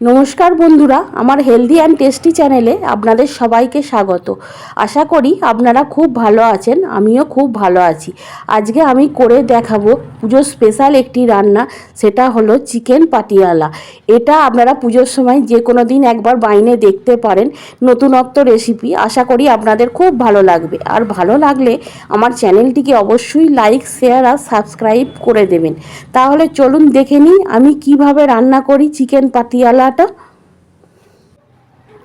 নমস্কার বন্ধুরা, আমার হেলদি অ্যান্ড টেস্টি চ্যানেলে আপনাদের সবাইকে স্বাগত। আশা করি আপনারা খুব ভালো আছেন, আমিও খুব ভালো আছি। আজকে আমি করে দেখাবো পুজোর স্পেশাল একটি রান্না, সেটা হলো চিকেন পাটিয়ালা। এটা আপনারা পুজোর সময় যে কোনো দিন একবার বাইনে দেখতে পারেন, নতুনত্ব রেসিপি আশা করি আপনাদের খুব ভালো লাগবে। আর ভালো লাগলে আমার চ্যানেলটিকে অবশ্যই লাইক শেয়ার আর সাবস্ক্রাইব করে দেবেন। তাহলে চলুন দেখে নিই আমি কীভাবে রান্না করি চিকেন পাটিয়ালাটা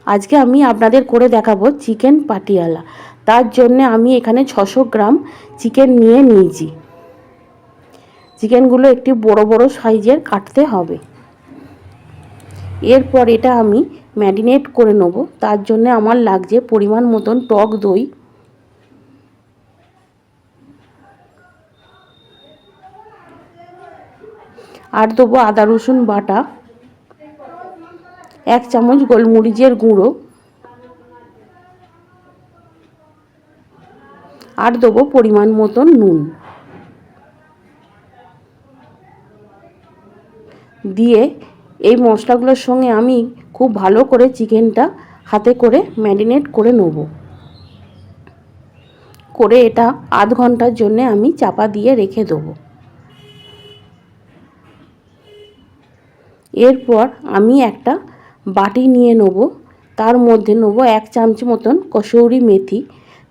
আজকে আমি আপনাদের করে দেখাবো চিকেন পাটিয়ালা। তার জন্যে আমি এখানে ছশো গ্রাম চিকেন নিয়ে নিয়েছি। চিকেনগুলো একটি বড় বড় সাইজের কাটতে হবে। এরপর এটা আমি ম্যারিনেট করে নেব। তার জন্য আমার লাগছে পরিমাণ মতন টক দই। আর দেবো আদা রসুন বাটা। এক চামচ গোলমরিচের গুঁড়ো। আর দেবো পরিমাণ মতন নুন। দিয়ে এই মশলাগুলোর সঙ্গে আমি খুব ভালো করে চিকেনটা হাতে করে ম্যারিনেট করে নেব। করে এটা আধ ঘণ্টার জন্যে আমি চাপা দিয়ে রেখে দেবো। এরপর আমি একটা বাটি নিয়ে নেব। তার মধ্যে নেব এক চামচ মতন কসৌরি মেথি।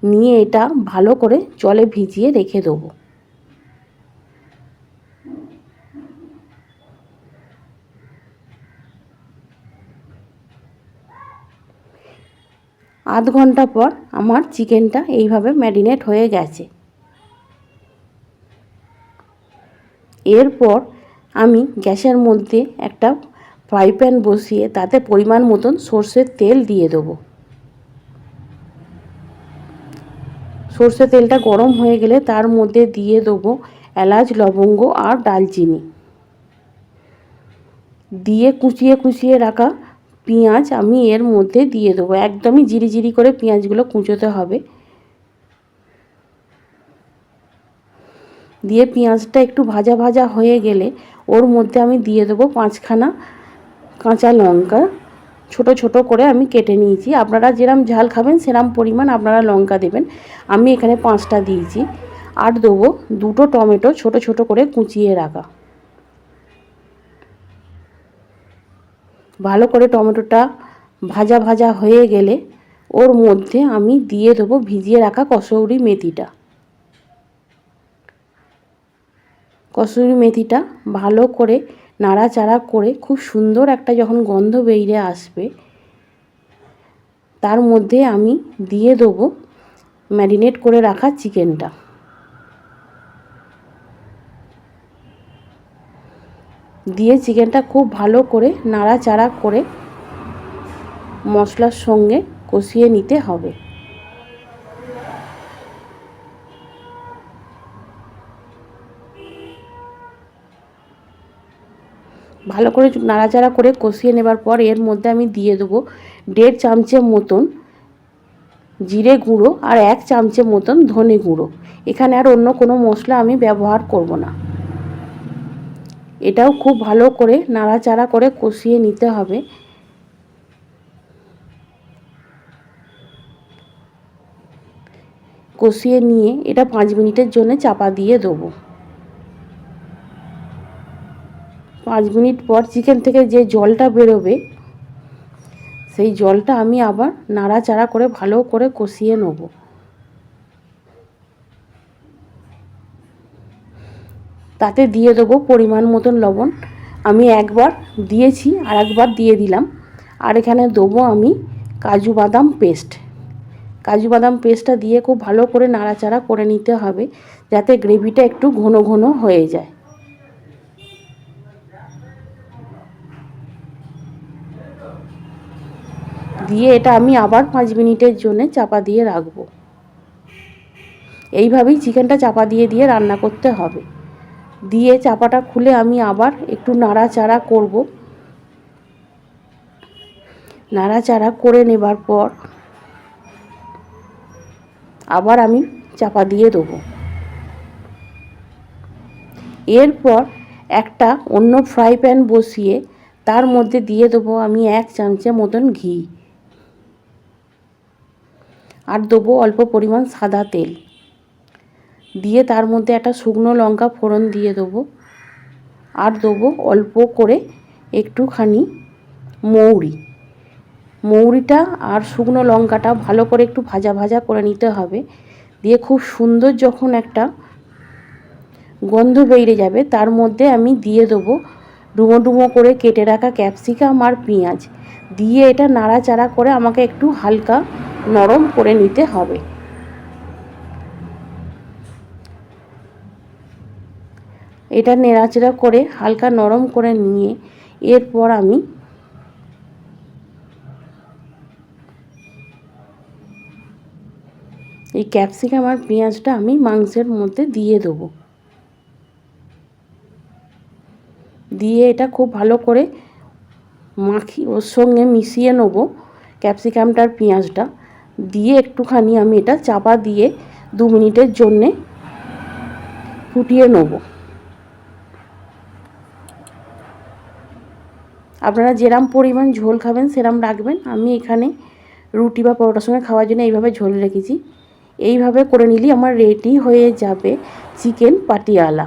নিয়ে এটা ভালো করে জলে ভিজিয়ে রেখে দেবো। আধ ঘণ্টা পর আমার চিকেনটা এইভাবে ম্যারিনেট হয়ে গেছে। এরপর আমি গ্যাসের মধ্যে একটা ফ্রাই প্যান বসিয়ে তাতে পরিমাণ মতন সর্ষের তেল দিয়ে দেবো। সর্ষে তেলটা গরম হয়ে গেলে তার মধ্যে দিয়ে দেবো এলাচ, লবঙ্গ আর ডালচিনি। দিয়ে কুচিয়ে কুচিয়ে রাখা পেঁয়াজ আমি এর মধ্যে দিয়ে দেবো। একদমই জিরি জিরি করে পেঁয়াজগুলো কুচোতে হবে। দিয়ে পেঁয়াজটা একটু ভাজা ভাজা হয়ে গেলে ওর মধ্যে আমি দিয়ে দেবো পাঁচখানা কাঁচা লঙ্কা। ছোট ছোট করে আমি কেটে নিয়েছি। আপনারা যেরম ঝাল খাবেন, সেরম পরিমাণ আপনারা লঙ্কা দেবেন। আমি এখানে পাঁচটা দিয়েছি। আর দেবো দুটো টমেটো ছোট ছোট করে কুচিয়ে রাখা। ভালো করে টমেটোটা ভাজা ভাজা হয়ে গেলে ওর মধ্যে আমি দিয়ে দেবো ভিজিয়ে রাখা কসৌরি মেথিটা। কসুরি মেথিটা ভালো করে নাড়াচাড়া করে খুব সুন্দর একটা যখন গন্ধ বেরিয়ে আসবে, তার মধ্যে আমি দিয়ে দেবো ম্যারিনেট করে রাখা চিকেনটা। দিয়ে চিকেনটা খুব ভালো করে নাড়াচাড়া করে মশলার সঙ্গে কষিয়ে নিতে হবে। ভালো করে নাড়াচাড়া করে কষিয়ে নেবার পর এর মধ্যে আমি দিয়ে দেবো দেড় চামচের মতন জিরে গুঁড়ো আর এক চামচের মতন ধনে গুঁড়ো। এখানে আর অন্য কোনো মশলা আমি ব্যবহার করব না। এটাও খুব ভালো করে নাড়াচাড়া করে কষিয়ে নিতে হবে। কষিয়ে নিয়ে এটা পাঁচ মিনিটের জন্য চাপা দিয়ে দেবো। পাঁচ মিনিট পর চিকেন থেকে যে জলটা বেরোবে, সেই জলটা আমি আবার নাড়াচাড়া করে ভালো করে কষিয়ে নেব। তাতে দিয়ে দেবো পরিমাণ মতন লবণ। আমি একবার দিয়েছি আর একবার দিয়ে দিলাম। আর এখানে দেবো আমি কাজু বাদাম পেস্ট। কাজু বাদাম পেস্টটা দিয়ে খুব ভালো করে নাড়াচাড়া করে নিতে হবে, যাতে গ্রেভিটা একটু ঘন ঘন হয়ে যায়। দিয়ে এটা আমি আবার পাঁচ মিনিটের জন্য চাপা দিয়ে রাখব। এইভাবেই চিকেনটা চাপা দিয়ে দিয়ে রান্না করতে হবে। দিয়ে চাপাটা খুলে আমি আবার একটু নাড়াচাড়া করব। নাড়াচাড়া করে নেবার পর আবার আমি চাপা দিয়ে দেবো। এরপর একটা অন্য ফ্রাই প্যান বসিয়ে তার মধ্যে দিয়ে দেবো আমি এক চামচের মতন ঘি। আর দেবো অল্প পরিমাণ সাদা তেল। দিয়ে তার মধ্যে একটা শুকনো লঙ্কা ফোড়ন দিয়ে দেবো। আর দেবো অল্প করে একটুখানি মৌরি। মৌরিটা আর শুকনো লঙ্কাটা ভালো করে একটু ভাজা ভাজা করে নিতে হবে। দিয়ে খুব সুন্দর যখন একটা গন্ধ বেরিয়ে যাবে, তার মধ্যে আমি দিয়ে দেবো ডুমো ডুমো করে কেটে রাখা ক্যাপসিকাম আর পেঁয়াজ। দিয়ে এটা নাড়াচাড়া করে আমাকে একটু হালকা নরম করে নিতে হবে। এটা নেড়াচেড়া করে হালকা নরম করে নিয়ে এরপর আমি এই ক্যাপসিকাম আর পেঁয়াজটা আমি মাংসের মধ্যে দিয়ে দেবো। দিয়ে এটা খুব ভালো করে মাখি, ওর সঙ্গে মিশিয়ে নেব ক্যাপসিকামটার পেঁয়াজটা। দিয়ে একটুখানি আমি এটা চাপা দিয়ে দু মিনিটের জন্যে ফুটিয়ে নেব। আপনারা যেরাম পরিমাণ ঝোল খাবেন, সেরাম রাখবেন। আমি এখানে রুটি বা পরোটার সঙ্গে খাওয়ার জন্য এইভাবে ঝোল রেখেছি। এইভাবে করে নিলেই আমার রেডি হয়ে যাবে চিকেন পাটিয়ালা।